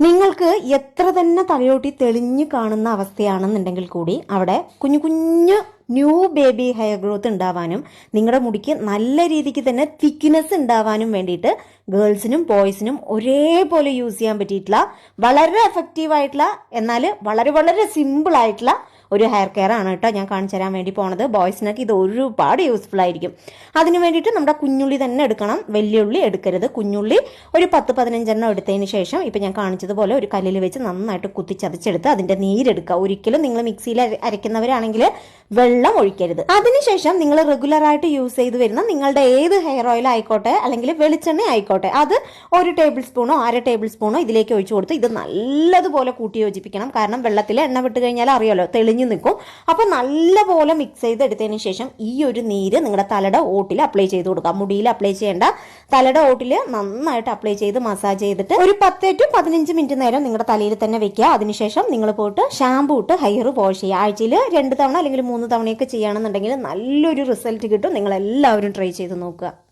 നിങ്ങൾക്ക് എത്ര തന്നെ തലയോട്ടി തെളിഞ്ഞു കാണുന്ന അവസ്ഥയാണെന്നുണ്ടെങ്കിൽ കൂടി അവിടെ കുഞ്ഞു കുഞ്ഞു ന്യൂ ബേബി ഹെയർ ഗ്രോത്ത് ഉണ്ടാവാനും നിങ്ങളുടെ മുടിക്ക് നല്ല രീതിക്ക് തന്നെ തിക്നെസ് ഉണ്ടാവാനും വേണ്ടിയിട്ട് ഗേൾസിനും ബോയ്സിനും ഒരേപോലെ യൂസ് ചെയ്യാൻ പറ്റിയിട്ടുള്ള വളരെ എഫക്റ്റീവ് ആയിട്ടുള്ള എന്നാൽ വളരെ വളരെ സിമ്പിൾ ആയിട്ടുള്ള ഒരു ഹെയർ കെയർ ആണ് കേട്ടോ ഞാൻ കാണിച്ചു തരാൻ വേണ്ടി പോണത്. ബോയ്സിനൊക്കെ ഇത് ഒരുപാട് യൂസ്ഫുൾ ആയിരിക്കും. അതിന് വേണ്ടിയിട്ട് നമ്മുടെ കുഞ്ഞുള്ളി തന്നെ എടുക്കണം. വലിയുള്ളി എടുക്കരുത്. കുഞ്ഞുള്ളി ഒരു പത്ത് പതിനഞ്ചെണ്ണം എടുത്തതിന് ശേഷം ഇപ്പം ഞാൻ കാണിച്ചതുപോലെ ഒരു കല്ലിൽ വെച്ച് നന്നായിട്ട് കുത്തിച്ചതച്ചെടുത്ത് അതിന്റെ നീരെടുക്കുക. ഒരിക്കലും നിങ്ങൾ മിക്സിയിൽ അര- അരയ്ക്കുന്നവരാണെങ്കിൽ വെള്ളം ഒഴിക്കരുത്. അതിനുശേഷം നിങ്ങൾ റെഗുലർ ആയിട്ട് യൂസ് ചെയ്ത് വരുന്ന നിങ്ങളുടെ ഏത് ഹെയർ ഓയിൽ ആയിക്കോട്ടെ അല്ലെങ്കിൽ വെളിച്ചെണ്ണ ആയിക്കോട്ടെ അത് ഒരു ടേബിൾ സ്പൂണോ അര ടേബിൾ സ്പൂണോ ഇതിലേക്ക് ഒഴിച്ചു കൊടുത്ത് ഇത് നല്ലതുപോലെ കൂട്ടി യോജിപ്പിക്കണം. കാരണം വെള്ളത്തിൽ എണ്ണ വിട്ട് കഴിഞ്ഞാൽ അറിയാലോ തെളിഞ്ഞു നിൽക്കും. അപ്പോൾ നല്ലപോലെ മിക്സ് ചെയ്ത് എടുത്തതിന് ശേഷം ഈ ഒരു നീര് നിങ്ങളുടെ തലയുടെ ഓട്ടിൽ അപ്ലൈ ചെയ്ത് കൊടുക്കുക. മുടിയിൽ അപ്ലൈ ചെയ്യേണ്ട തലയുടെ ഓട്ടിൽ നന്നായിട്ട് അപ്ലൈ ചെയ്ത് മസാജ് ചെയ്തിട്ട് ഒരു പത്ത് ടു പതിനഞ്ച് മിനിറ്റ് നേരം നിങ്ങളുടെ തലയിൽ തന്നെ വെക്കുക. അതിനുശേഷം നിങ്ങൾ പോയിട്ട് ഷാമ്പു ഇട്ട് ഹെയർ വാഷ് ചെയ്യുക. ആഴ്ചയിൽ രണ്ട് തവണ അല്ലെങ്കിൽ മൂന്ന് തവണയൊക്കെ ചെയ്യുകയാണെന്നുണ്ടെങ്കിൽ നല്ലൊരു റിസൾട്ട് കിട്ടും. നിങ്ങൾ എല്ലാവരും ട്രൈ ചെയ്ത് നോക്കുക.